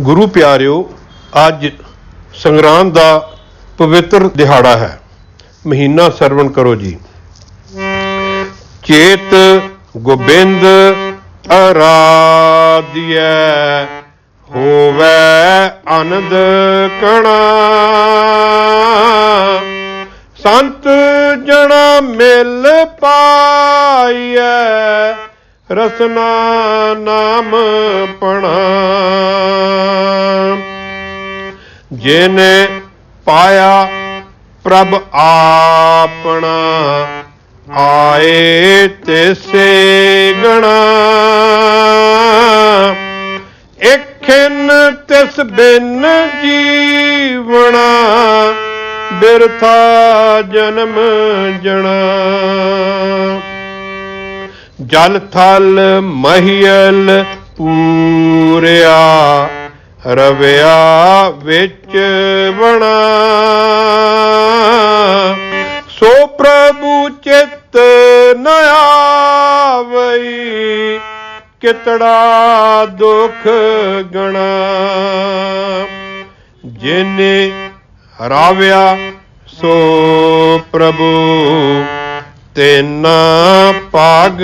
ਗੁਰੂ ਪਿਆਰਿਓ, ਅੱਜ ਸੰਗਰਾਂਦ ਦਾ ਪਵਿੱਤਰ ਦਿਹਾੜਾ ਹੈ। ਮਹੀਨਾ ਸਰਵਣ ਕਰੋ ਜੀ। ਚੇਤ ਗੋਬਿੰਦ ਅਰਾਧਿਐ, ਹੋਵੇ ਆਨੰਦ ਕਣਾ। ਸੰਤ ਜਣਾ ਮਿਲ ਪਾਈਐ ਰਸਨਾ ਨਾਮ ਪਣਾ। ਜਿਨੇ ਪਾਇਆ ਪ੍ਰਭ ਆਪਣਾ, ਆਏ ਤਿਸੇ ਗਣਾ ਇਖਨ ਤਿਸ ਬਿਨ ਜੀਵਣਾ, ਬਿਰਥਾ ਜਨਮ ਜਣਾ। ਜਲ ਥਲ ਮਹੀਲ ਪੂਰਿਆ, ਰਵਿਆ ਵਿੱਚ ਬਣਾ ਸੋ ਪ੍ਰਭੂ ਚਿਤ ਨ ਆਵਈ, ਕਿਤੜਾ ਦੁਖ ਗਣਾ। ਜਿਨੇ ਹਰਾਵਿਆ ਸੋ ਪ੍ਰਭੂ ਤੈਨਾ ਪਾਗ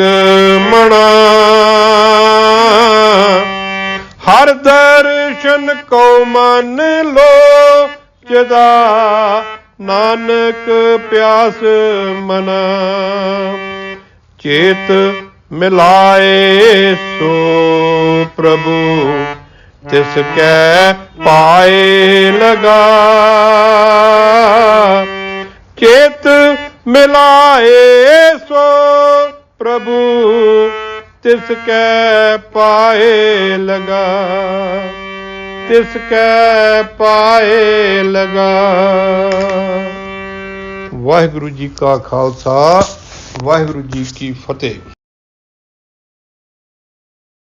ਹਰ ਦਰਸ਼ਨ ਕੋ ਮਨ ਲੋ, ਜਦਾ ਨਾਨਕ ਪਿਆਸ ਮਨਾ। ਚੇਤ ਮਿਲਾਏ ਸੋ ਪ੍ਰਭੂ, ਤਿਸ ਕੈ ਪਾਏ ਲਗਾ। ਚੇਤ ਮਿਲਾਏ ਸੋ ਪ੍ਰਭੂ, ਤਿਸ ਕੈ ਪਾਏ ਲਗਾ। ਤਿਸ ਕੈ ਪਾਏ ਲਗਾ। ਵਾਹਿਗੁਰੂ ਜੀ ਕਾ ਖਾਲਸਾ, ਵਾਹਿਗੁਰੂ ਜੀ ਕੀ ਫਤਿਹ।